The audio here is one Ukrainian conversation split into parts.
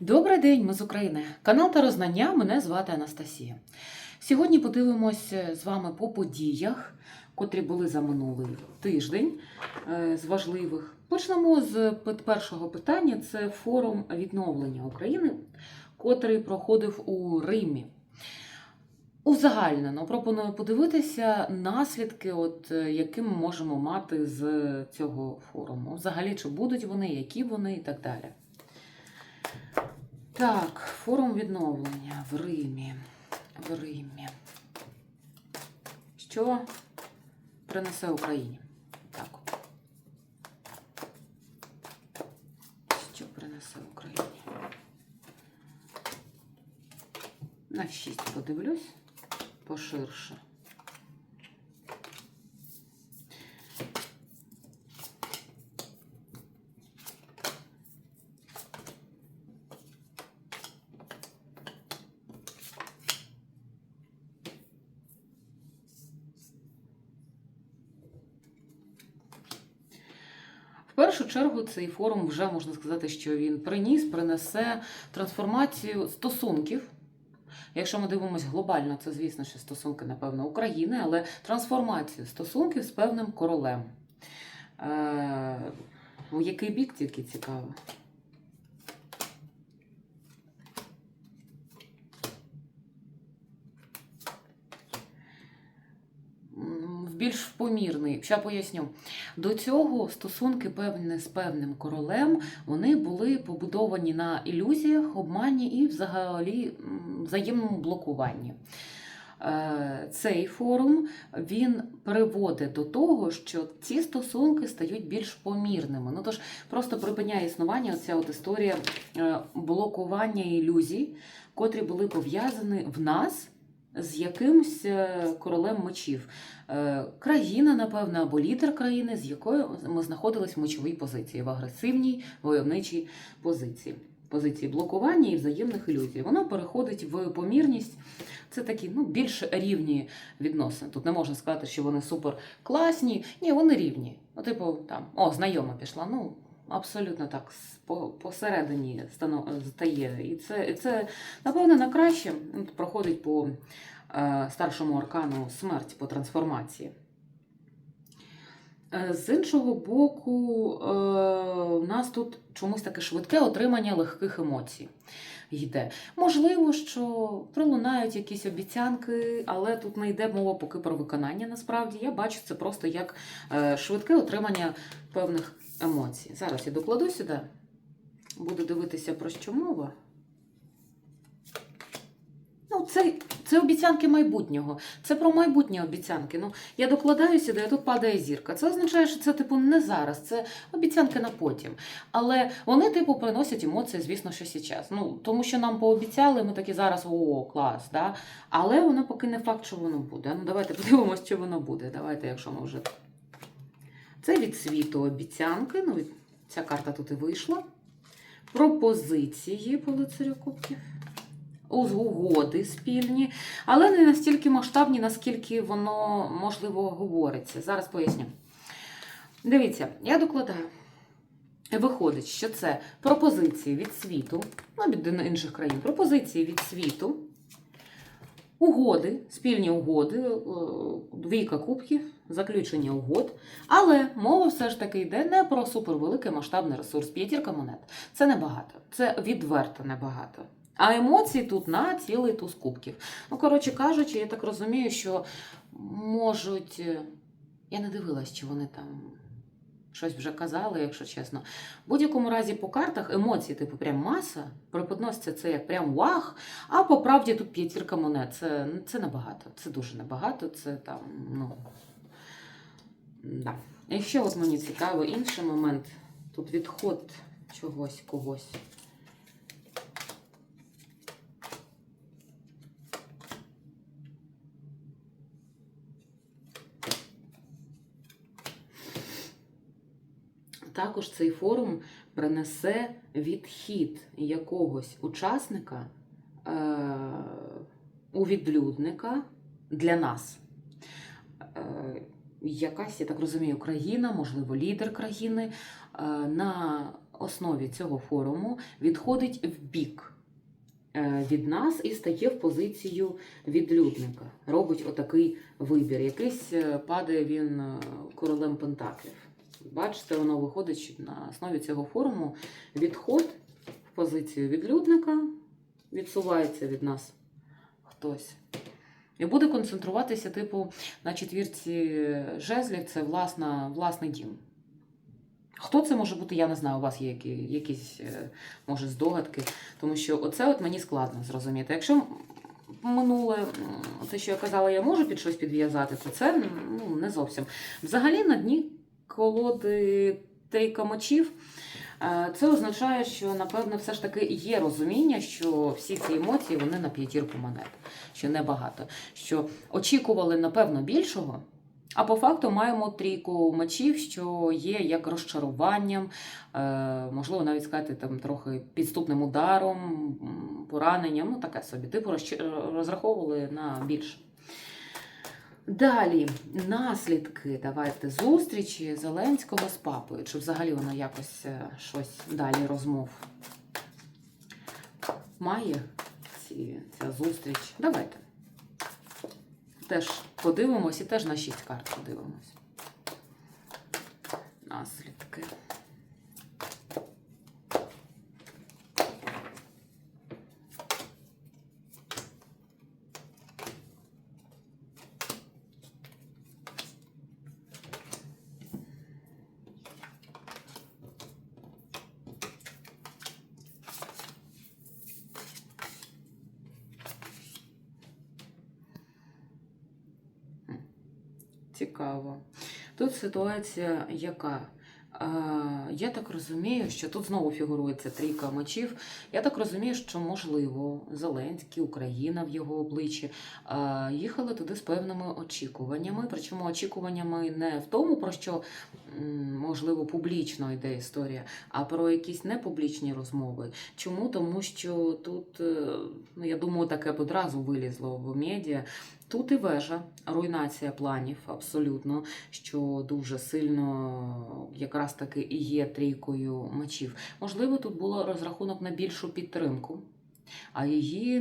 Добрий день, ми з України. Канал Тарознання, мене звати Анастасія. Сьогодні подивимось з вами по подіях, котрі були за минулий тиждень е, з важливих. Почнемо з першого питання: це форум відновлення України, котрий проходив у Римі. Узагальнено пропоную подивитися наслідки, от, е, які ми можемо мати з цього форуму. Взагалі, чи будуть вони, які вони і так далі. Так, форум відновлення в Римі. В Римі. Що принесе Україні? Так. Що принесе Україні? На 6 подивлюсь поширше. В першу чергу цей форум вже можна сказати, що він приніс, принесе трансформацію стосунків. Якщо ми дивимося глобально, це звісно, що стосунки, напевно, України, але трансформацію стосунків з певним королем. Е, у який бік тільки цікаво? Більш помірний. Ще поясню. До цього стосунки певні з певним королем вони були побудовані на ілюзіях, обмані і взагалі взаємному блокуванні. Е, Цей форум він приводить до того, що ці стосунки стають більш помірними. Ну тож просто припиняє існування ця от історія е, блокування ілюзій, котрі були пов'язані в нас з якимсь е, королем мечів. Е, Країна, напевно, або лідер країни, з якою ми знаходились в мечовій позиції, в агресивній войовничій позиції. Позиції блокування і взаємних ілюзій. Воно переходить в помірність. Це такі ну, більш рівні відносини. Тут не можна сказати, що вони супер класні. Ні, вони рівні. Ну, типу, там, о, знайома пішла. Ну, абсолютно так, посередині стано- стає. І це, це напевно, на краще проходить по е, старшому аркану смерть по трансформації. Е, З іншого боку, е, у нас тут чомусь таке швидке отримання легких емоцій йде. Можливо, що пролунають якісь обіцянки, але тут не йде мова поки про виконання. Насправді я бачу це просто як е, швидке отримання певних емоцій. Зараз я докладу сюди, буду дивитися про що мова. Ну, це, це обіцянки майбутнього. Це про майбутні обіцянки. Ну, я докладаю сюди, а тут падає зірка. Це означає, що це, типу, не зараз, це обіцянки на потім. Але вони, типу, приносять емоції, звісно, що зараз. Ну, тому що нам пообіцяли, ми такі зараз о, клас, да? але воно поки не факт, що воно буде. Ну, давайте подивимося, що воно буде. Давайте, якщо ми вже. Це від світу обіцянки. Ну, ця карта тут і вийшла. Пропозиції по лицарю кубків угоди спільні, але не настільки масштабні, наскільки воно можливо говориться. Зараз поясню. Дивіться, я докладаю. Виходить, що це пропозиції від світу, ну, від інших країн, пропозиції від світу, угоди, спільні угоди, е, двійка кубків, заключення угод. Але мова все ж таки йде не про супервеликий масштабний ресурс. П'ятірка монет. Це небагато, це відверто небагато. А емоції тут на цілий туз кубків. Ну, коротше кажучи, я так розумію, що можуть. е, Я не дивилась, чи вони там щось вже казали, якщо чесно. В будь-якому разі по картах емоції, типу, прям маса, преподноситься це як прям вах, а по правді тут п'ятірка монет. Це, це небагато, це дуже небагато, це там, ну. Да. І ще от мені цікаво інший момент. Тут відход чогось, когось. Також цей форум принесе відхід якогось учасника е, у відлюдника для нас. Е, якась, я так розумію, країна, можливо, лідер країни е, на основі цього форуму відходить в бік від нас і стає в позицію відлюдника. Робить отакий вибір. Якийсь падає він королем Пентаклів. Бачите, воно виходить на основі цього форуму відход в позицію відлюдника, відсувається від нас хтось. І буде концентруватися, типу, на четвірці жезлів це власна, власний дім. Хто це може бути, я не знаю. У вас є які, якісь, е, може, здогадки. Тому що оце от мені складно зрозуміти. Якщо минуле, те, що я казала, я можу під щось підв'язати, то це ну, не зовсім. Взагалі на дні колоди трійка мечів. е, Це означає, що напевно все ж таки є розуміння, що всі ці емоції вони на п'ятірку монет, що небагато. Що очікували, напевно, більшого, а по факту маємо трійку мечів, що є як розчаруванням, е, можливо, навіть сказати там трохи підступним ударом, пораненням, ну таке собі. Типу розраховували на більше. Далі наслідки. Давайте зустрічі Зеленського з папою. Чи взагалі воно якось е, щось далі розмов має ці, ця зустріч? Давайте. Теж подивимось і теж на 6 карт подивимось. Наслідки. Цікаво. Тут ситуація яка? Я так розумію, що тут знову фігурується трійка мечів. Я так розумію, що можливо Зеленський, Україна в його обличчі їхали туди з певними очікуваннями. Причому очікуваннями не в тому, про що можливо публічно йде історія, а про якісь непублічні розмови. Чому? Тому що тут, е, ну я думаю, таке одразу вилізло в медіа. Тут і вежа, руйнація планів, абсолютно, що дуже сильно якраз таки і є трійкою мечів. Можливо, тут було розрахунок на більшу підтримку, а її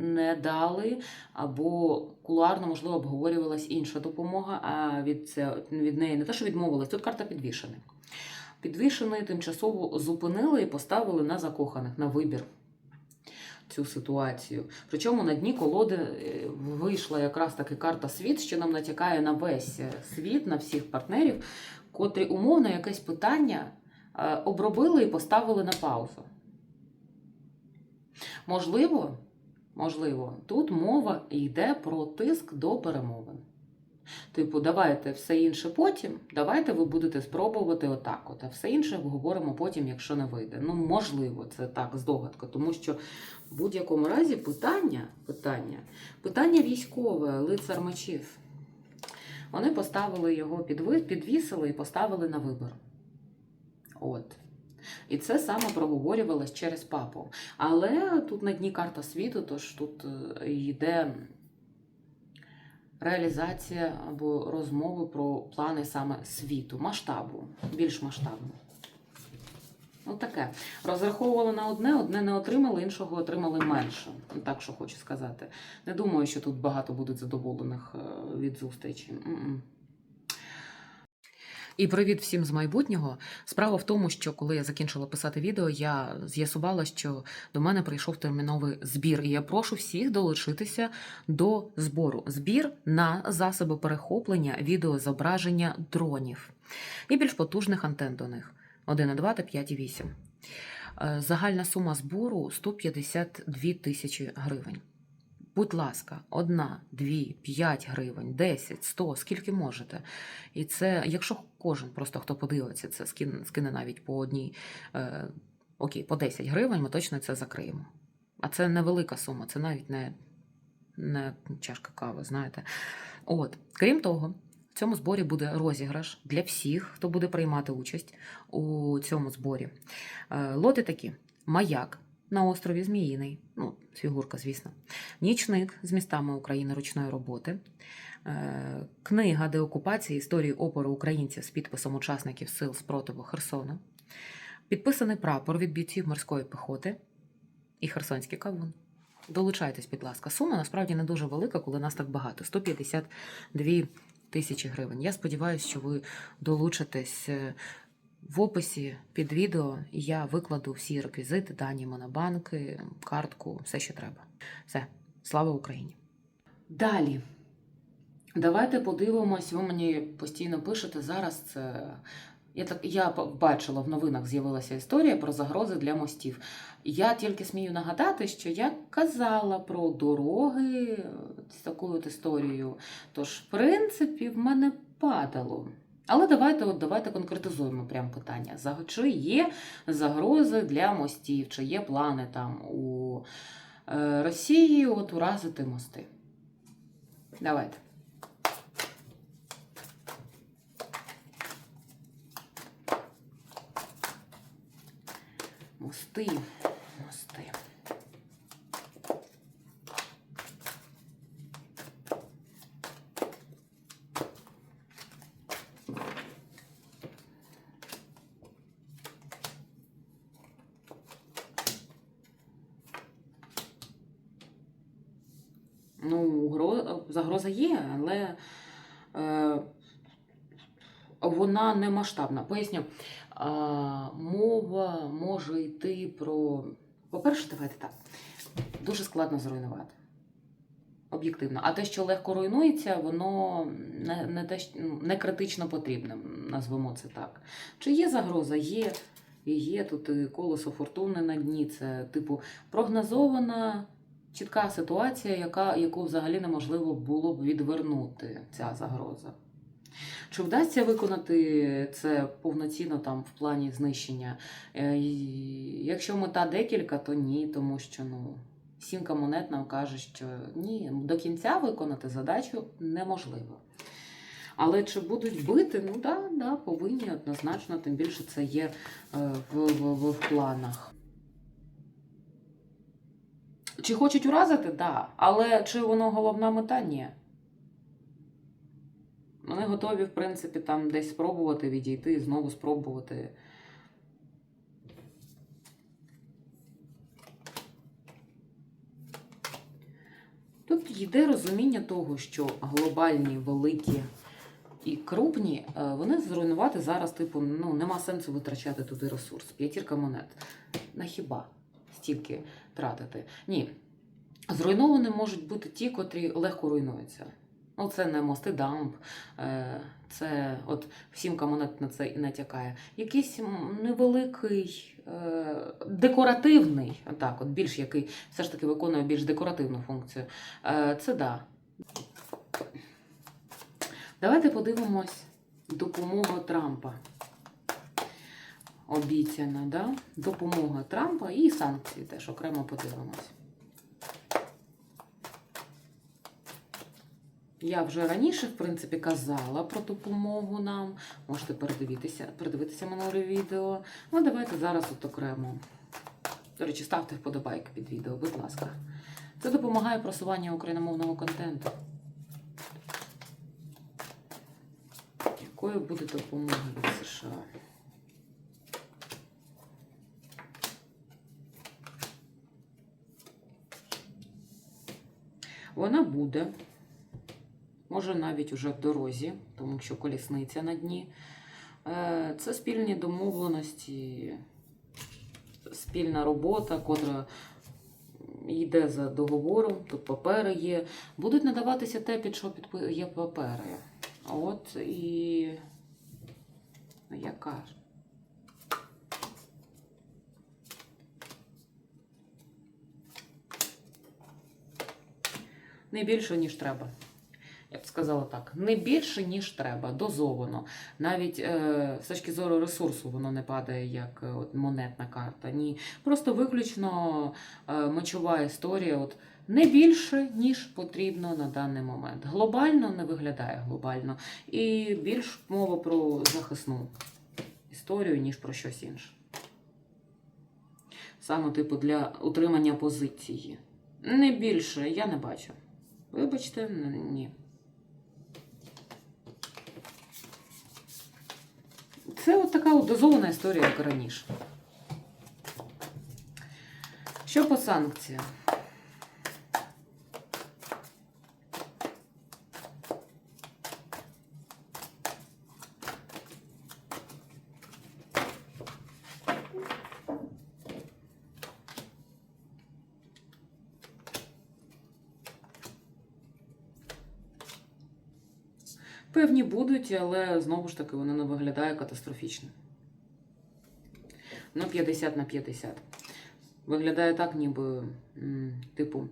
не дали, або кулуарно, можливо, обговорювалась інша допомога, а від, це, від неї не те, що відмовилась, тут карта підвішений. Підвішений тимчасово зупинили і поставили на закоханих, на вибір цю ситуацію. Причому на дні колоди е, вийшла якраз таки карта світ, що нам натякає на весь е, світ, на всіх партнерів, котрі умовно якесь питання е, обробили і поставили на паузу. Можливо, можливо, тут мова йде про тиск до перемовин. Типу, давайте все інше потім, давайте ви будете спробувати отак, от, а все інше обговоримо потім, якщо не вийде. Ну, можливо, це так, здогадка, тому що в будь-якому разі питання, питання, питання військове, лицар мечів. Вони поставили його підвісили і поставили на вибір. От. І це саме проговорювалось через папу. Але тут на дні карта світу, тож тут е, йде реалізація або розмови про плани саме світу, масштабу, більш масштабно. От таке. Розраховували на одне, одне не отримали, іншого отримали менше. Так що хочу сказати. Не думаю, що тут багато будуть задоволених е, від зустрічі. І привіт всім з майбутнього. Справа в тому, що коли я закінчила писати відео, я з'ясувала, що до мене прийшов терміновий збір, і я прошу всіх долучитися до збору. Збір на засоби перехоплення відеозображення дронів і більш потужних антен до них 1,2 та 5,8. Е, Загальна сума збору 152 тисячі гривень. Будь ласка, одна, дві, п'ять гривень, 10, 100, скільки можете. І це, якщо кожен просто хто подивиться, це скине, скине навіть по одній, е, окей, по 10 гривень, ми точно це закриємо. А це невелика сума, це навіть не, не чашка кави, знаєте. От, крім того, в цьому зборі буде розіграш для всіх, хто буде приймати участь у цьому зборі. Е, Лоти такі: маяк на острові Зміїний, ну, фігурка, звісно, нічник з містами України ручної роботи, е, книга деокупації історії опору українців з підписом учасників сил спротиву Херсону, Підписаний прапор від бійців морської піхоти і Херсонський кавун. Долучайтесь, будь ласка. Сума насправді не дуже велика, коли нас так багато 152 тисячі гривень. Я сподіваюся, що ви долучитесь е, в описі під відео. Я викладу всі реквізити, дані монобанки, картку, все, що треба. Все, слава Україні! Далі. Давайте подивимось, ви мені постійно пишете зараз. Це я так я бачила в новинах з'явилася історія про загрози для мостів. Я тільки смію нагадати, що я казала про дороги е, з такою от історією. Тож, в принципі, в мене падало. Але давайте, от давайте конкретизуємо прям питання. Чи є загрози для мостів, чи є плани там у е, Росії от уразити мости? Давайте. Мости, мости. Ну, загроза є, але е, вона не масштабна. Поясню, а, мова може йти про. По-перше, давайте так. Дуже складно зруйнувати. Об'єктивно. А те, що легко руйнується, воно не, не, те, ну, не критично потрібне, назвемо це так. Чи є загроза? Є. І є тут і колесо фортуни на дні. Це, типу, прогнозована чітка ситуація, яка, яку взагалі неможливо було б відвернути, ця загроза. Чи вдасться виконати це повноцінно там в плані знищення? Е, Якщо мета декілька, то ні, тому що ну, сімка монет нам каже, що ні, до кінця виконати задачу неможливо. Але чи будуть бити? Ну да, да, повинні однозначно, тим більше це є е, в, в, в, в планах. Чи хочуть уразити? Так. Да. Але чи воно головна мета? Ні. Вони готові, в принципі, там десь спробувати відійти і знову спробувати. Тут йде розуміння того, що глобальні, великі і крупні, е, вони зруйнувати зараз, типу, ну, нема сенсу витрачати туди ресурс. П'ятірка монет. На хіба стільки тратити? Ні. Зруйновані можуть бути ті, котрі легко руйнуються. Ну, це не мости дамб, е, це от сімка монет на це і натякає. Якийсь невеликий, е, декоративний, так, от більш який все ж таки виконує більш декоративну функцію. Е, Це да. Давайте подивимось допомога Трампа. Обіцяна, да? Допомога Трампа і санкції теж окремо подивимось. Я вже раніше, в принципі, казала про допомогу нам. Можете передивитися, передивитися минуле відео. Ну, давайте зараз от окремо. До речі, ставте вподобайки під відео, будь ласка. Це допомагає просуванню україномовного контенту. Якою буде допомога від США? Вона буде. Може, навіть уже в дорозі, тому що колісниця на дні. Е, Це спільні домовленості, спільна робота, котра йде за договором, тут папери є. Будуть надаватися те, під що є папери. От і ну, яка Не більше, ніж треба. Я б сказала так, не більше, ніж треба, дозовано. Навіть е, з точки зору ресурсу воно не падає як е, от, монетна карта. Ні. Просто виключно е, мечова історія. От, не більше, ніж потрібно на даний момент. Глобально не виглядає глобально. І більш мова про захисну історію, ніж про щось інше. Саме, типу, для утримання позиції. Не більше, я не бачу. Вибачте, ні. Це от така дозована історія, як раніше. Що по санкціям? Будуть, але знову ж таки воно не виглядає катастрофічно. Ну, 50 на 50. Виглядає так, ніби, типу,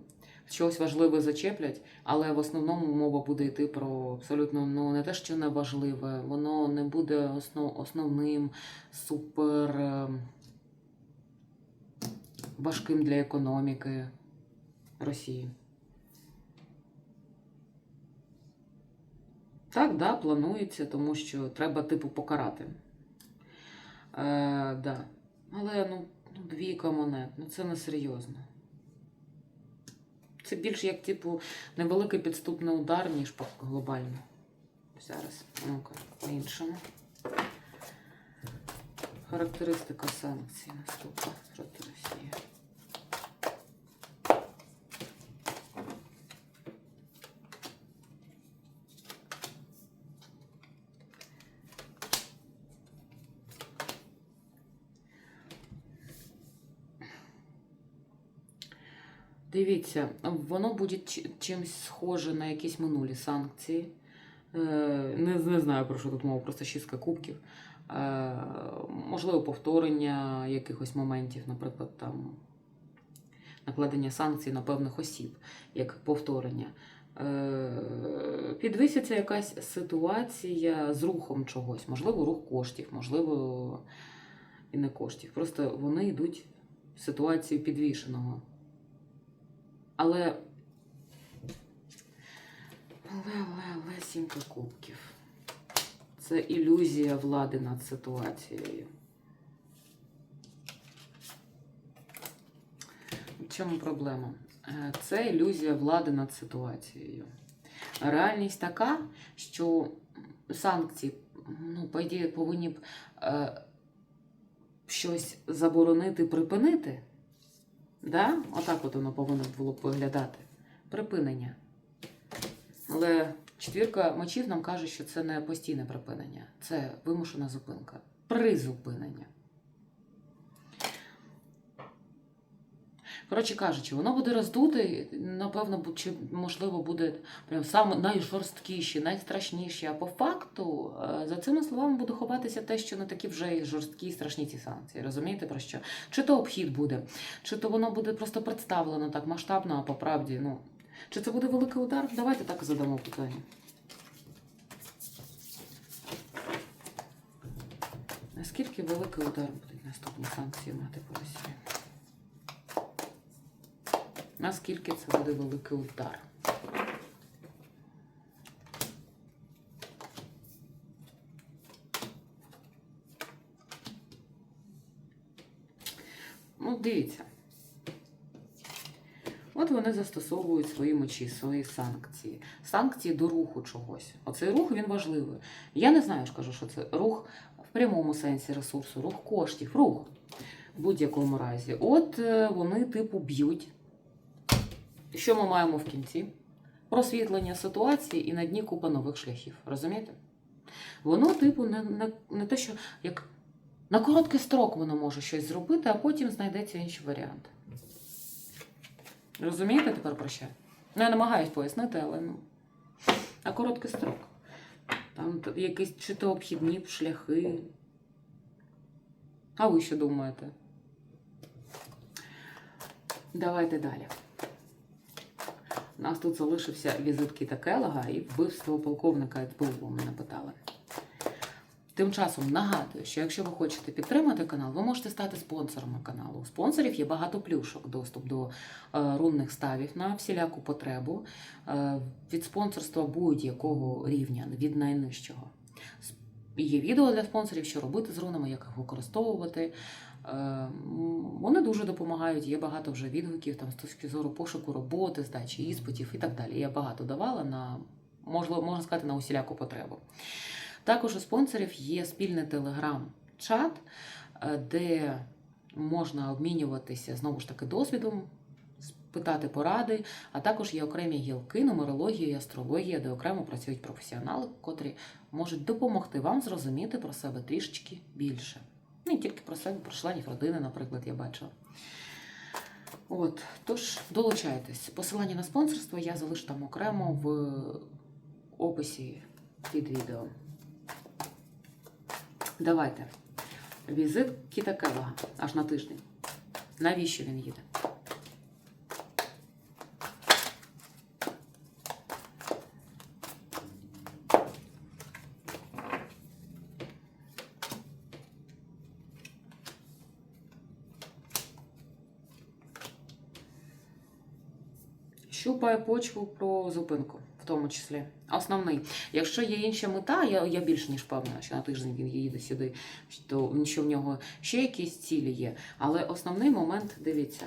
щось важливе зачеплять, але в основному мова буде йти про абсолютно ну, не те, що не важливе, воно не буде основ, основним, супер е, важким для економіки Росії. Так, да, планується, тому що треба, типу, покарати. Е, да. Але ну, ну, двійка монет, ну це не серйозно. Це більш як, типу, невеликий підступний удар, ніж глобально. Зараз, ну-ка, по-іншому. Характеристика санкцій наступна проти Росії. Дивіться, воно буде чимось схоже на якісь минулі санкції. Е, Не, не знаю, про що тут мова, просто шістка кубків. Е, Можливо, повторення якихось моментів, наприклад, там накладення санкцій на певних осіб, як повторення. Е, Підвиситься якась ситуація з рухом чогось, можливо, рух коштів, можливо, і не коштів. Просто вони йдуть в ситуацію підвішеного. Але. Але, але, але сімка кубків. Це ілюзія влади над ситуацією. В чому проблема? Е, Це ілюзія влади над ситуацією. Реальність така, що санкції, ну, по ідеї, повинні б е, щось заборонити, припинити. Да? Отак от воно повинно було б виглядати. Припинення. Але четвірка мечів нам каже, що це не постійне припинення, це вимушена зупинка. Призупинення. Коротше кажучи, воно буде роздуте, напевно, чи можливо буде прям саме найжорсткіші, найстрашніші. А по факту е, за цими словами буде ховатися те, що не такі вже жорсткі і страшні ці санкції. Розумієте про що? Чи то обхід буде, чи то воно буде просто представлено так масштабно, а по правді, ну. Чи це буде великий удар? Давайте так задамо питання. Наскільки великий удар будуть наступні санкції мати по Росії? Наскільки це буде великий удар? Ну, дивіться. От вони застосовують свої мечі, свої санкції. Санкції до руху чогось. Оцей рух він важливий. Я не знаю, кажу, що це рух в прямому сенсі ресурсу, рух коштів, рух в будь-якому разі. От е, вони, типу, б'ють. Що ми маємо в кінці? Просвітлення ситуації і на дні купа нових шляхів. Розумієте? Воно, типу, не, не, не те, що як на короткий строк воно може щось зробити, а потім знайдеться інший варіант. Розумієте тепер про що? Ну, я намагаюсь пояснити, але ну. А короткий строк. Там якісь чи то обхідні шляхи. А ви що думаєте? Давайте далі. У нас тут залишився візит Кіта Келлога і вбивство полковника СБУ, мене питали. Тим часом нагадую, що якщо ви хочете підтримати канал, ви можете стати спонсорами каналу. У спонсорів є багато плюшок, доступ до е, рунних ставів на всіляку потребу е, від спонсорства будь-якого рівня, від найнижчого. Є відео для спонсорів, що робити з рунами, як їх використовувати. Е, Вони дуже допомагають. Є багато вже відгуків там з точки зору пошуку роботи, здачі іспитів і так далі. Я багато давала на можливо, можна сказати, на усіляку потребу. Також у спонсорів є спільний телеграм-чат, е, де можна обмінюватися знову ж таки досвідом, питати поради, а також є окремі гілки, нумерологія і астрологія, де окремо працюють професіонали, котрі можуть допомогти вам зрозуміти про себе трішечки більше. Не тільки про себе, про членів родини, наприклад, я бачила. От, тож долучайтесь. Посилання на спонсорство я залишу там окремо в описі під відео. Давайте. Візит Кіта Келлога аж на тиждень. Навіщо він їде? Щупає почву про зупинку, в тому числі. Основний. Якщо є інша мета, я, я більш ніж певна, що на тиждень він їде сюди, що, що в нього ще якісь цілі є. Але основний момент, дивіться,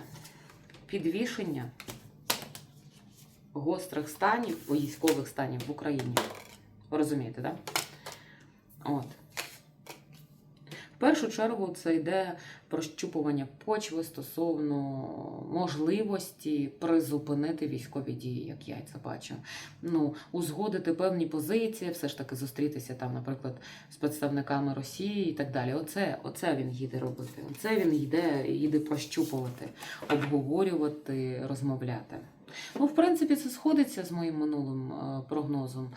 підвішення гострих станів, військових станів в Україні. Розумієте, так? Да? От. Першу чергу це йде прощупування почви стосовно можливості призупинити військові дії, як я це бачу. Ну, узгодити певні позиції, все ж таки зустрітися там, наприклад, з представниками Росії і так далі. Оце, оце він їде робити. Оце він йде, їде прощупувати, обговорювати, розмовляти. Ну, в принципі, це сходиться з моїм минулим е, прогнозом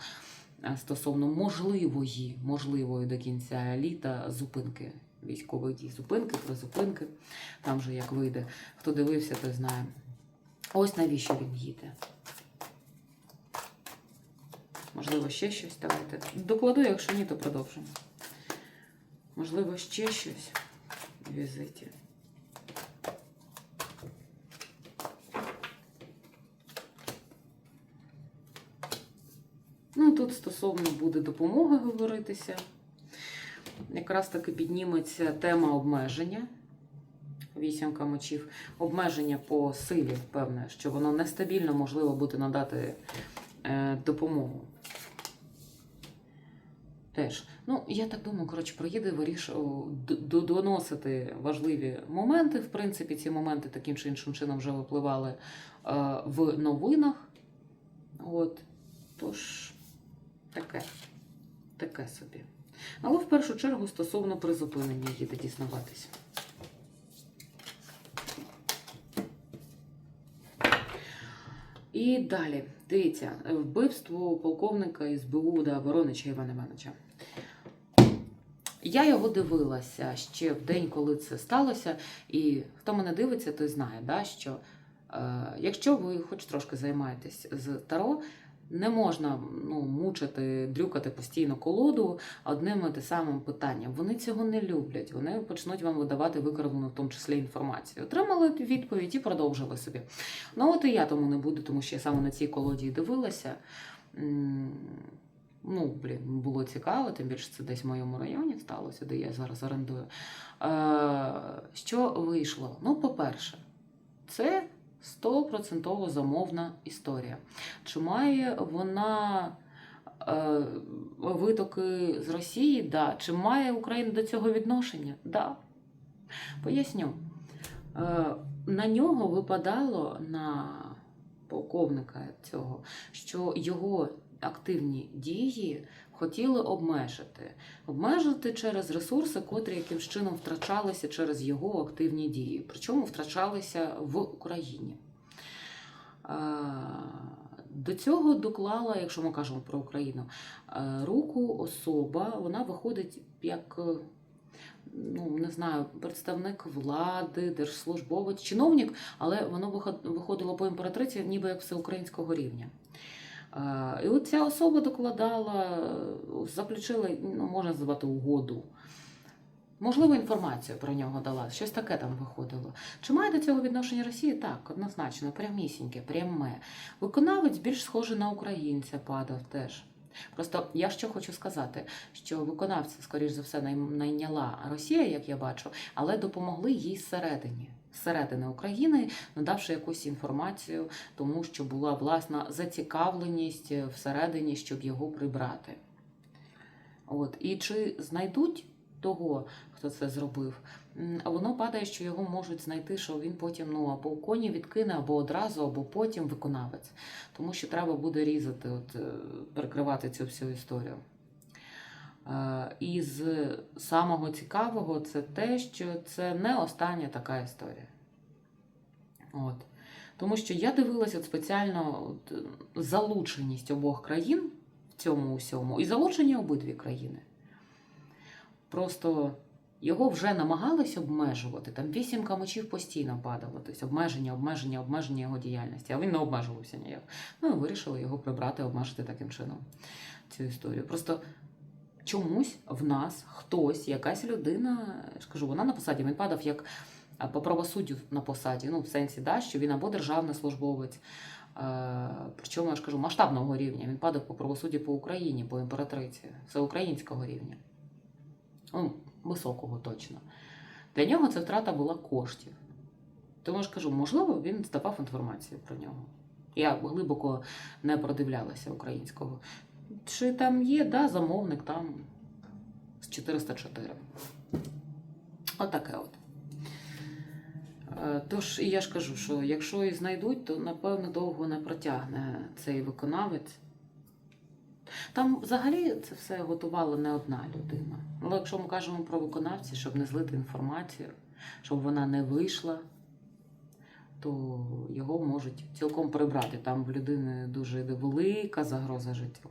стосовно можливої, можливої до кінця літа зупинки військових дій. Зупинки, призупинки. Там же як вийде. Хто дивився, той знає. Ось навіщо він їде. Можливо, ще щось. Давайте. Докладу, якщо ні, то продовжимо. Можливо, ще щось в візиті. Ну, тут стосовно буде допомоги говоритися. Якраз таки підніметься тема обмеження. Вісімка мечів. Обмеження по силі, певне, що воно нестабільно можливо буде надати е, допомогу. Теж. Ну, я так думаю, коротше, проїде виріш... доносити важливі моменти. В принципі, ці моменти таким чи іншим чином вже випливали е, в новинах. От. Тож, таке. Таке собі. Але в першу чергу стосовно призупинення їде дізнаватись. І далі, дивіться, вбивство полковника СБУ да, Воронича Івана Івановича. Я його дивилася ще в день, коли це сталося. І хто мене дивиться, той знає, да, що е, якщо ви хоч трошки займаєтесь з Таро, не можна ну, мучити, дрюкати постійно колоду одним те самим питанням. Вони цього не люблять. Вони почнуть вам видавати викрадену, в тому числі інформацію. Отримали відповідь і продовжили собі. Ну от і я тому не буду, тому що я саме на цій колоді дивилася. Ну, блін, було цікаво, тим більше це десь в моєму районі сталося, де я зараз орендую. Е, Що вийшло? Ну, по-перше, це стопроцентово замовна історія. Чи має вона е, витоки з Росії? Да. Чи має Україна до цього відношення? Да. Поясню. Е, на нього випадало на полковника цього, що його активні дії хотіли обмежити. Обмежити через ресурси, котрі якимсь чином втрачалися через його активні дії. Причому втрачалися в Україні. До цього доклала, якщо ми кажемо про Україну, руку особа, вона виходить як. Ну, не знаю, представник влади, держслужбовець, чиновник, але воно виходило по імператриці, ніби як всеукраїнського рівня. І от ця особа докладала, заключила, ну, можна звати угоду. Можливо, інформацію про нього дала, щось таке там виходило. Чи має до цього відношення Росія? Так, однозначно, прямісіньке, пряме. Виконавець більш схожий на українця падав теж. Просто я що хочу сказати, що виконавця, скоріш за все, найняла Росія, як я бачу, але допомогли їй зсередині. Зсередини України, надавши якусь інформацію, тому що була власна зацікавленість всередині, щоб його прибрати. От. І чи знайдуть того, хто це зробив, воно падає, що його можуть знайти, що він потім ну або в коні відкине, або одразу, або потім виконавець. Тому що треба буде різати, от, е, перекривати цю всю історію. Е, І з самого цікавого це те, що це не остання така історія. От. Тому що я дивилася от спеціально от, залученість обох країн в цьому усьому, і залучені обидві країни. Просто його вже намагались обмежувати. Там вісім камочів постійно падало. Тобто обмеження, обмеження, обмеження його діяльності. А він не обмежувався ніяк. Ну і вирішили його прибрати, обмежити таким чином цю історію. Просто чомусь в нас хтось, якась людина, я ж кажу, вона на посаді, він падав як по правосуддю на посаді, ну в сенсі, да, що він або державний службовець. е, Причому я ж кажу масштабного рівня. Він падав по правосуддю по Україні, по імператриці, всеукраїнського рівня. Ну, високого точно. Для нього це втрата була коштів. Тому я ж кажу, можливо, він здавав інформацію про нього. Я глибоко не продивлялася українського. Чи там є, да, замовник там з 404. Отаке от. Е, Тож, і я ж кажу, що якщо і знайдуть, то напевно довго не протягне цей виконавець. Там взагалі це все готувала не одна людина. Але якщо ми кажемо про виконавців, щоб не злити інформацію, щоб вона не вийшла, то його можуть цілком прибрати. Там в людини дуже велика загроза життю.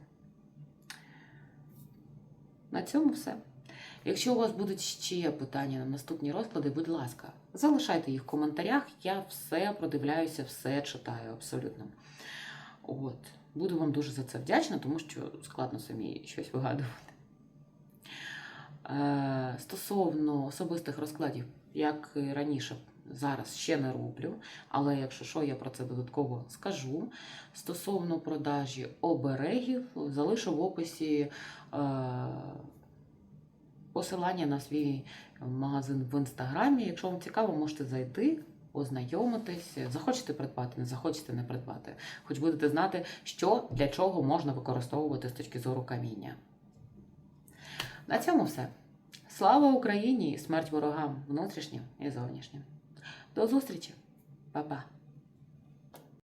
На цьому все. Якщо у вас будуть ще питання на наступні розклади, будь ласка, залишайте їх в коментарях. Я все продивляюся, все читаю абсолютно. От. Буду вам дуже за це вдячна, тому що складно самі щось вигадувати. Е, стосовно особистих розкладів, як раніше, зараз ще не роблю, але якщо що, я про це додатково скажу. Стосовно продажі оберегів, залишу в описі е, посилання на свій магазин в інстаграмі. Якщо вам цікаво, можете зайти. Ознайомитись, захочете придбати, не захочете не придбати. Хоч будете знати, що для чого можна використовувати з точки зору каміння. На цьому все. Слава Україні смерть ворогам внутрішнім і зовнішнім. До зустрічі, Па-па!